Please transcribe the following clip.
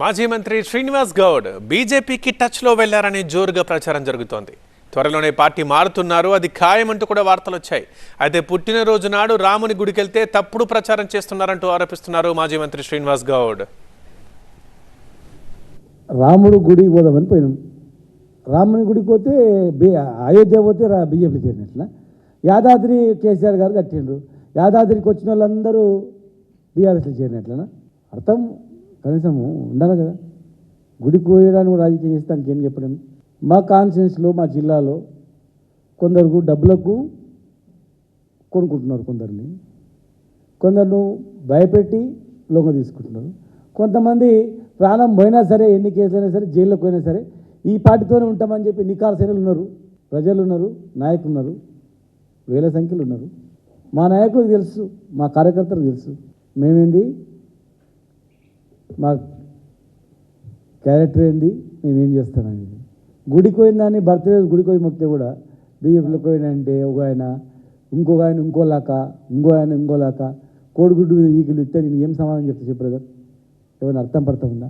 మాజీ మంత్రి శ్రీనివాస్ గౌడ్ బీజేపీకి టచ్లో వెళ్ళారని జోరుగా ప్రచారం జరుగుతోంది. త్వరలోనే పార్టీ మారుతున్నారు అది ఖాయమంటూ కూడా వార్తలు వచ్చాయి అయితే పుట్టినరోజు నాడు రాముని గుడికెళ్తే తప్పుడు ప్రచారం చేస్తున్నారంటూ ఆరోపిస్తున్నారు మాజీ మంత్రి శ్రీనివాస్ గౌడ్. రాముడు గుడి పోదామని పోయినాం. రాముని గుడికి పోతే బి అయోధ్య పోతే బీజేపీ చేరినట్ల. యాదాద్రి కేసీఆర్ గారు కట్టిండ్రు. యాదాద్రికి వచ్చిన వాళ్ళందరూ బీఆర్ఎస్లో చేరినట్లనా? అర్థం కనీసం ఉండాలి కదా. గుడికి పోయడానికి రాజకీయం చేస్తే దానికి ఏం చెప్పడం మా కాన్స్టిట్యూన్స్లో మా జిల్లాలో కొందరు డబ్బులకు కొనుక్కుంటున్నారు కొందరిని. కొందరు భయపెట్టి లొంగ తీసుకుంటున్నారు. కొంతమంది ప్రాణం పోయినా సరే ఎన్ని కేసులైనా సరే జైల్లోకి పోయినా సరే ఈ పార్టీతోనే ఉంటామని చెప్పి నికాల్సైనలు ఉన్నారు ప్రజలు ఉన్నారు నాయకులు ఉన్నారు వేల సంఖ్యలో ఉన్నారు. మా నాయకులకు తెలుసు మా కార్యకర్తలకు తెలుసు. మేమేంది? మా క్యారెక్టర్ ఏంది? నేనేం చేస్తాననేది గుడికి పోయిన దాన్ని బర్త్డే గుడికి పోయి మొక్కితే కూడా బీజేపీలోకి పోయినంటే ఒక ఆయన ఇంకొక ఆయన ఇంకోలాక ఇంకో ఆయన ఇంకోలాక కోడిగుడ్డు మీద ఈకులు ఇస్తే నేను ఏం సమాధానం చెప్తా చెప్పు బ్రదర్ ఏమైనా అర్థం పడతా ఉందా?